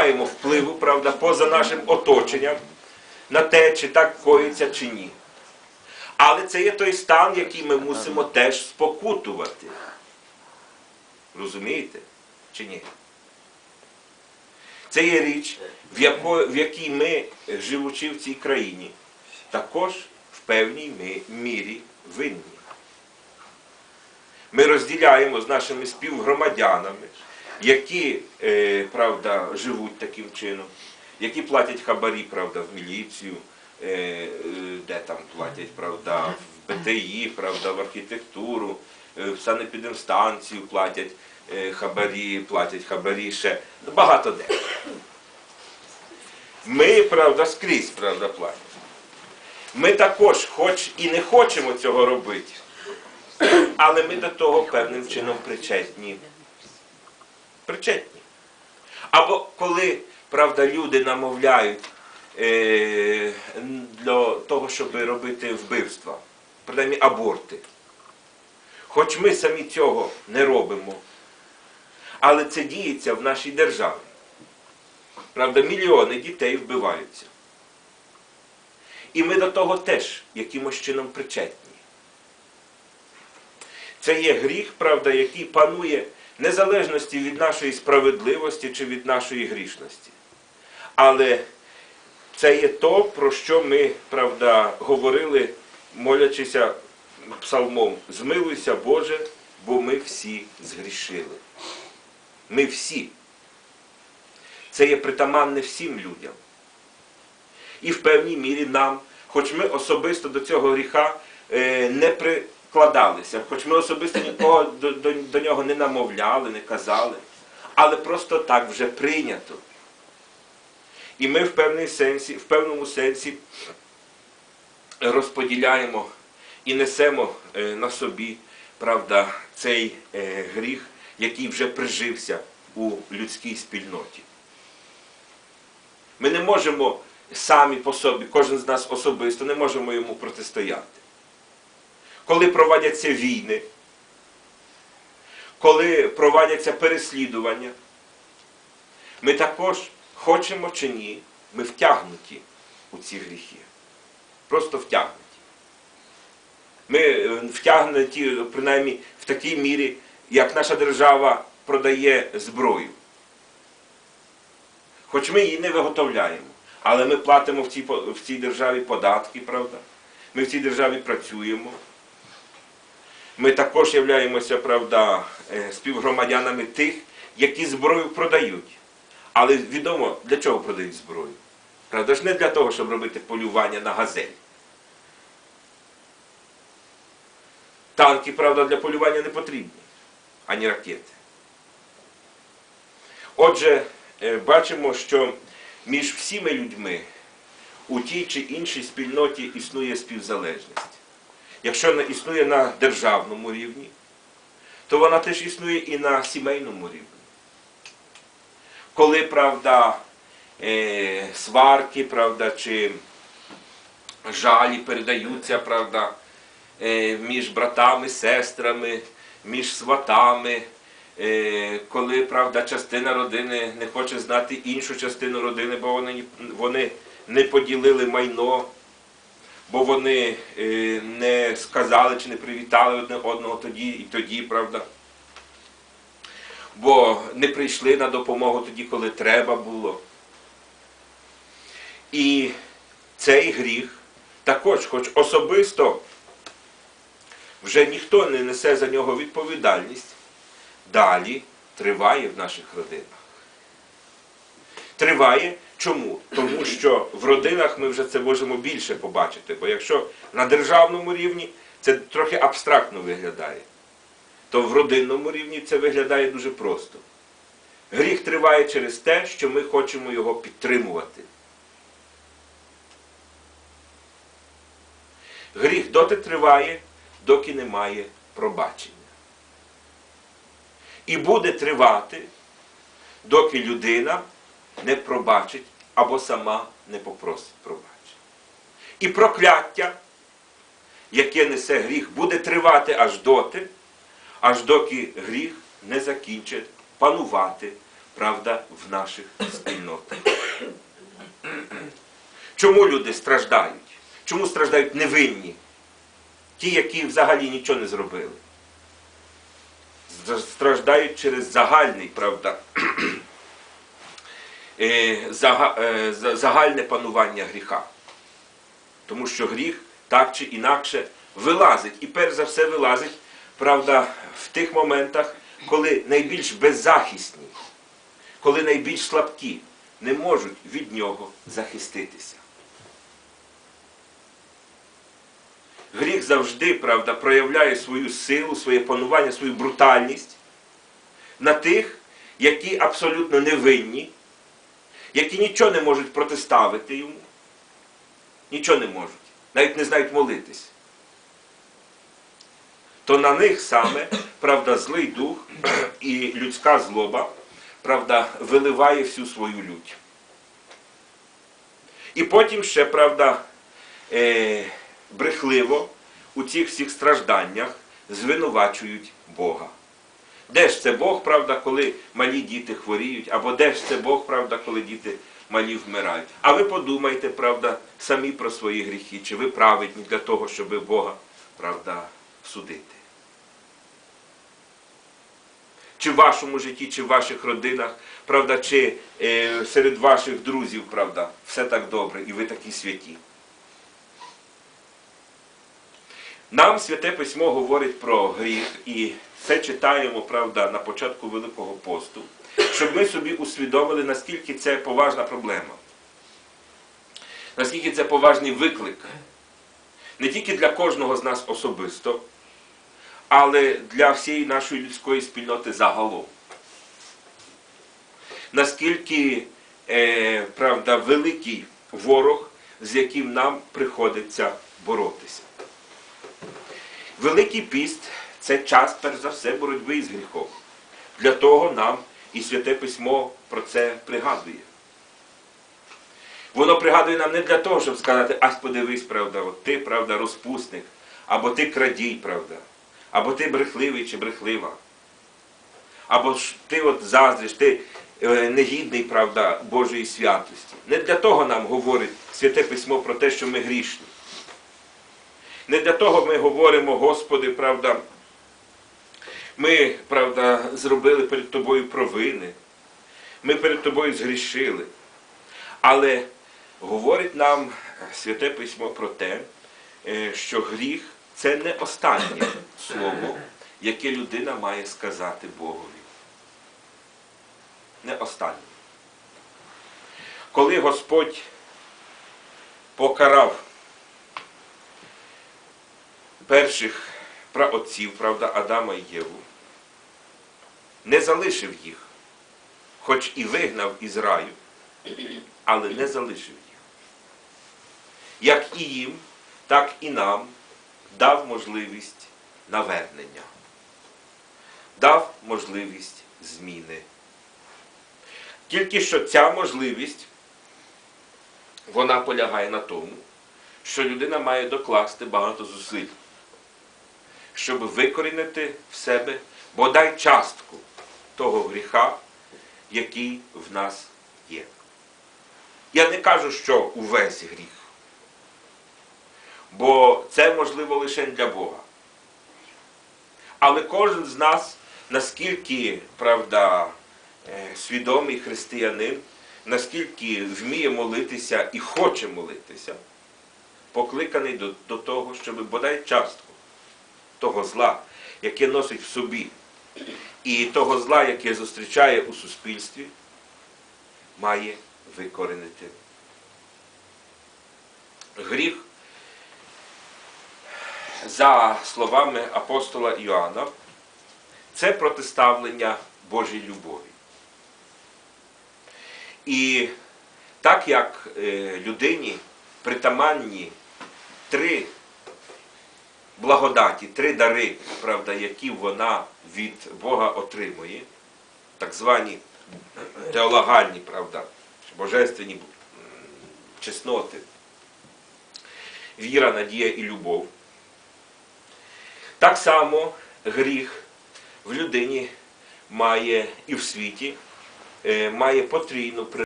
маємо впливу, правда, поза нашим оточенням на те, чи так коїться, чи ні. Але це є той стан, який ми мусимо теж спокутувати. Розумієте? Чи ні? Це є річ, в, яко, в якій ми, живучи в цій країні, також в певній ми- мірі винні. Ми розділяємо з нашими співгромадянами, які, е, правда, живуть таким чином, які платять хабарі, правда, в міліцію, е, е, де там платять, правда, в БТІ, правда, в архітектуру, в санепідемстанцію платять хабарі, платять хабарі ще. Ну, Багато де. Ми, правда, скрізь, правда, платимо. Ми також, хоч і не хочемо цього робити, але ми до того певним чином причетні. Причетні. Або коли, правда, люди намовляють е, для того, щоб робити вбивства, принаймні аборти. Хоч ми самі цього не робимо, але це діється в нашій державі. Правда, мільйони дітей вбиваються. І ми до того теж якимось чином причетні. Це є гріх, правда, який панує незалежності від нашої справедливості чи від нашої грішності. Але це є то, про що ми, правда, говорили, молячися псалмом. Змилуйся, Боже, бо ми всі згрішили. Ми всі. Це є притаманне всім людям. І в певній мірі нам, хоч ми особисто до цього гріха е, не прикладалися, хоч ми особисто нікого до, до, до нього не намовляли, не казали, але просто так вже прийнято. І ми в, сенсі, в певному сенсі розподіляємо і несемо е, на собі правда, цей е, гріх, який вже прижився у людській спільноті. Ми не можемо самі по собі, кожен з нас особисто, не можемо йому протистояти. Коли проводяться війни, коли проводяться переслідування, ми також, хочемо чи ні, ми втягнуті у ці гріхи. Просто втягнуті. Ми е, втягнуті, принаймні, в такій мірі, як наша держава продає зброю. Хоч ми її не виготовляємо, але ми платимо в цій, в цій державі податки, правда? Ми в цій державі працюємо. Ми також являємося, правда, е, співгромадянами тих, які зброю продають. Але відомо, для чого продають зброю? Правда ж не для того, щоб робити полювання на газель. Танки, правда, для полювання не потрібні, ані ракети. Отже, е, бачимо, що між всіми людьми у тій чи іншій спільноті існує співзалежність. Якщо не існує на державному рівні, то вона теж існує і на сімейному рівні. Коли, правда, е, сварки, правда, чи жалі передаються, правда, е, між братами, сестрами, між сватами, е, коли, правда, частина родини не хоче знати іншу частину родини, бо вони, вони не поділили майно, бо вони е, не сказали чи не привітали одне одного тоді і тоді, правда. Бо не прийшли на допомогу тоді, коли треба було. І цей гріх також, хоч особисто вже ніхто не несе за нього відповідальність, далі триває в наших родинах. Триває чому? Тому що в родинах ми вже це можемо більше побачити. Бо якщо на державному рівні це трохи абстрактно виглядає, то в родинному рівні це виглядає дуже просто. Гріх триває через те, що ми хочемо його підтримувати. Гріх доти триває, доки немає пробачення. І буде тривати, доки людина не пробачить або сама не попросить пробачення. І прокляття, яке несе гріх, буде тривати аж доти, аж доки гріх не закінчить панувати правда, в наших спільнотах. Чому люди страждають? Чому страждають невинні? Ті, які взагалі нічого не зробили. Страждають через загальний, правда, загальне панування гріха. Тому що гріх так чи інакше вилазить. І перш за все вилазить, правда, в тих моментах, коли найбільш беззахисні, коли найбільш слабкі не можуть від нього захиститися. Гріх завжди, правда, проявляє свою силу, своє панування, свою брутальність на тих, які абсолютно невинні, які нічого не можуть протиставити йому, нічого не можуть, навіть не знають молитись. То на них саме, правда, злий дух і людська злоба, правда, виливає всю свою лють. І потім ще, правда, е, брехливо у цих всіх стражданнях звинувачують Бога. Де ж це Бог, правда, коли малі діти хворіють, або де ж це Бог, правда, коли діти малі вмирають. А ви подумайте, правда, самі про свої гріхи, чи ви праведні для того, щоб Бога, правда, судити. Чи в вашому житті, чи в ваших родинах, правда, чи е, серед ваших друзів, правда, все так добре, і ви такі святі. Нам Святе Письмо говорить про гріх, і це читаємо, правда, на початку Великого посту, щоб ми собі усвідомили, наскільки це поважна проблема, наскільки це поважний виклик не тільки для кожного з нас особисто, але для всієї нашої людської спільноти загалом. Наскільки е, правда, великий ворог, з яким нам приходиться боротися. Великий піст це час, перш за все, боротьби із гріхом. Для того нам і Святе Письмо про це пригадує. Воно пригадує нам не для того, щоб сказати, ась подивись, правда, от ти, правда, розпусник, або ти крадій, правда, або ти брехливий чи брехлива, або ти от заздриш, ти е, негідний, правда, Божої святості. Не для того нам говорить Святе Письмо про те, що ми грішні. Не для того ми говоримо, Господи, правда, ми, правда, зробили перед Тобою провини, ми перед Тобою згрішили. Але говорить нам Святе Письмо про те, е, що гріх це не останнє слово, яке людина має сказати Богові. Не останнє. Коли Господь покарав перших праотців, правда, Адама і Єву, не залишив їх, хоч і вигнав із раю, але не залишив їх. Як і їм, так і нам дав можливість навернення, дав можливість зміни. Тільки що ця можливість, вона полягає на тому, що людина має докласти багато зусиль, щоб викорінити в себе бодай частку того гріха, який в нас є. Я не кажу, що увесь гріх, бо це можливо лише для Бога. Але кожен з нас, наскільки, правда, е, свідомий християнин, наскільки вміє молитися і хоче молитися, покликаний до, до того, щоб бодай частку того зла, яке носить в собі, і того зла, яке зустрічає у суспільстві, має викоренити. Гріх, за словами апостола Іоанна, це протиставлення Божій любові. І так як е, людині притаманні три благодаті, три дари, правда, які вона від Бога отримує, так звані теологальні, правда, божественні чесноти, віра, надія і любов. Так само гріх в людині має і в світі е, має потрійну